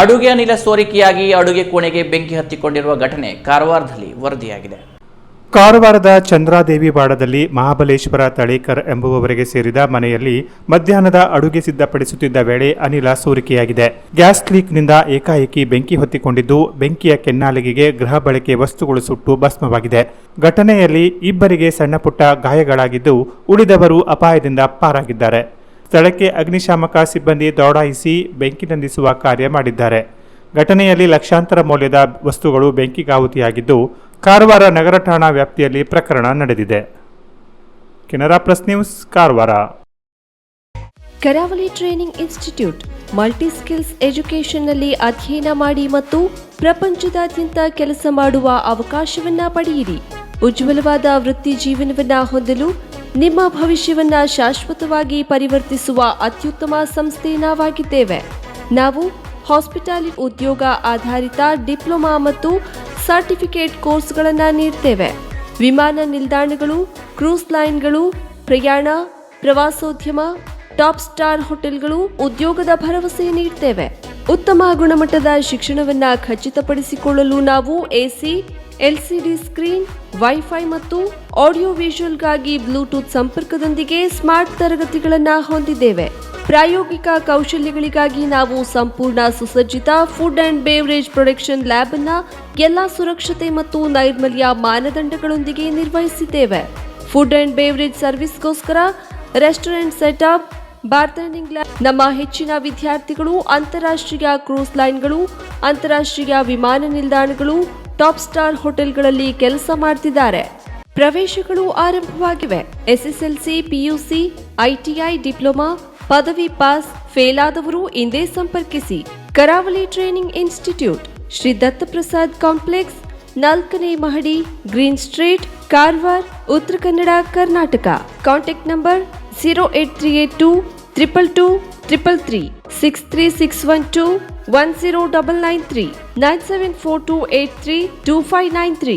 ಅಡುಗೆ ಅನಿಲ ಸೋರಿಕೆಯಾಗಿ ಅಡುಗೆ ಕೋಣೆಗೆ ಬೆಂಕಿ ಹತ್ತಿಕೊಂಡಿರುವ ಘಟನೆ ಕಾರವಾರದಲ್ಲಿ ವರದಿಯಾಗಿದೆ. ಕಾರವಾರದ ಚಂದ್ರಾದೇವಿ ಬಾಡದಲ್ಲಿ ಮಹಾಬಲೇಶ್ವರ ತಳೇಕರ್ ಎಂಬುವವರಿಗೆ ಸೇರಿದ ಮನೆಯಲ್ಲಿ ಮಧ್ಯಾಹ್ನದ ಅಡುಗೆ ಸಿದ್ಧಪಡಿಸುತ್ತಿದ್ದ ವೇಳೆ ಅನಿಲ ಸೋರಿಕೆಯಾಗಿದೆ. ಗ್ಯಾಸ್ ಲೀಕ್ನಿಂದ ಏಕಾಏಕಿ ಬೆಂಕಿ ಹೊತ್ತಿಕೊಂಡಿದ್ದು, ಬೆಂಕಿಯ ಕೆನ್ನಾಲಿಗೆಗೆ ಗೃಹ ಬಳಕೆ ವಸ್ತುಗಳು ಸುಟ್ಟು ಭಸ್ಮವಾಗಿದೆ. ಘಟನೆಯಲ್ಲಿ ಇಬ್ಬರಿಗೆ ಸಣ್ಣಪುಟ್ಟ ಗಾಯಗಳಾಗಿದ್ದು, ಉಳಿದವರು ಅಪಾಯದಿಂದ ಪಾರಾಗಿದ್ದಾರೆ. ಸ್ಥಳಕ್ಕೆ ಅಗ್ನಿಶಾಮಕ ಸಿಬ್ಬಂದಿ ದೌಡಾಯಿಸಿ ಬೆಂಕಿ ನಂದಿಸುವ ಕಾರ್ಯ ಮಾಡಿದ್ದಾರೆ. ಘಟನೆಯಲ್ಲಿ ಲಕ್ಷಾಂತರ ಮೌಲ್ಯದ ವಸ್ತುಗಳು ಬೆಂಕಿಗಾಹುತಿಯಾಗಿದ್ದು ಕಾರವಾರ ನಗರ ಠಾಣಾ ವ್ಯಾಪ್ತಿಯಲ್ಲಿ ಪ್ರಕರಣ ನಡೆದಿದೆ. Canara plus news, Karwar. Karavali training institute multi skills ಎಜುಕೇಷನ್ನಲ್ಲಿ ಅಧ್ಯಯನ ಮಾಡಿ ಮತ್ತು ಪ್ರಪಂಚದಾದ್ಯಂತ ಕೆಲಸ ಮಾಡುವ ಅವಕಾಶವನ್ನ ಪಡೆಯಿರಿ. ಉಜ್ವಲವಾದ ವೃತ್ತಿ ಜೀವನವನ್ನ ಹೊಂದಲು ನಿಮ್ಮ ಭವಿಷ್ಯವನ್ನ ಶಾಶ್ವತವಾಗಿ ಪರಿವರ್ತಿಸುವ ಅತ್ಯುತ್ತಮ ಸಂಸ್ಥೆ ನಾವಾಗಿದ್ದೇವೆ. ನಾವು ಹಾಸ್ಪಿಟಾಲಿ ಉದ್ಯೋಗ ಆಧಾರಿತ ಡಿಪ್ಲೊಮಾ ಮತ್ತು ಸರ್ಟಿಫಿಕೇಟ್ ಕೋರ್ಸ್ಗಳನ್ನು ನೀಡ್ತೇವೆ. ವಿಮಾನ ನಿಲ್ದಾಣಗಳು, ಕ್ರೂಸ್ ಲೈನ್ಗಳು, ಪ್ರಯಾಣ, ಪ್ರವಾಸೋದ್ಯಮ, ಟಾಪ್ ಸ್ಟಾರ್ ಹೋಟೆಲ್ಗಳು ಉದ್ಯೋಗದ ಭರವಸೆ ನೀಡ್ತೇವೆ. ಉತ್ತಮ ಗುಣಮಟ್ಟದ ಶಿಕ್ಷಣವನ್ನ ಖಚಿತಪಡಿಸಿಕೊಳ್ಳಲು ನಾವು ಎಸಿ ಎಲ್ಸಿಡಿ ಸ್ಕ್ರೀನ್, ವೈಫೈ ಮತ್ತು ಆಡಿಯೋ ವಿಷುವಲ್ಗಾಗಿ ಬ್ಲೂಟೂತ್ ಸಂಪರ್ಕದೊಂದಿಗೆ ಸ್ಮಾರ್ಟ್ ತರಗತಿಗಳನ್ನು ಹೊಂದಿದ್ದೇವೆ. ಪ್ರಾಯೋಗಿಕ ಕೌಶಲ್ಯಗಳಿಗಾಗಿ ನಾವು ಸಂಪೂರ್ಣ ಸುಸಜ್ಜಿತ food and beverage production lab ಅನ್ನ ಎಲ್ಲಾ ಸುರಕ್ಷತೆ ಮತ್ತು ನೈರ್ಮಲ್ಯ ಮಾನದಂಡಗಳೊಂದಿಗೆ ನಿರ್ವಹಿಸಿದ್ದೇವೆ. ಫುಡ್ ಅಂಡ್ ಬೇವರೇಜ್ ಸರ್ವಿಸ್ಗೋಸ್ಕರ ರೆಸ್ಟೋರೆಂಟ್ ಸೆಟಪ್ ಬಾರ್ಟೆಂಡಿಂಗ್ ಲ್ಯಾಬ್ ನಮ್ಮ ಹೆಚ್ಚಿನ ವಿದ್ಯಾರ್ಥಿಗಳು, ಅಂತಾರಾಷ್ಟ್ರೀಯ ಕ್ರೂಸ್ ಲೈನ್ಗಳು, ಅಂತಾರಾಷ್ಟ್ರೀಯ ವಿಮಾನ ನಿಲ್ದಾಣಗಳು ಟಾಪ್ ಸ್ಟಾರ್ ಹೋಟೆಲ್ಗಳಲ್ಲಿ ಕೆಲಸ ಮಾಡ್ತಿದ್ದಾರೆ. ಪ್ರವೇಶಗಳು ಆರಂಭವಾಗಿವೆ. ಎಸ್ಎಸ್ಎಲ್ಸಿ, ಪಿಯುಸಿ ಐಟಿಐ ಡಿಪ್ಲೊಮಾ, ಪದವಿ ಪಾಸ್, ಫೇಲ್ ಆದವರು ಇಂದೇ ಸಂಪರ್ಕಿಸಿ. Karavali training institute Shri Dattaprasad complex, ನಾಲ್ಕನೇ ಮಹಡಿ, green street, Karwar, Uttara Kannada, Karnataka. Contact number zero eight three eight two, triple two, triple three. Six three six one two one zero double nine three nine seven four two eight three two five nine three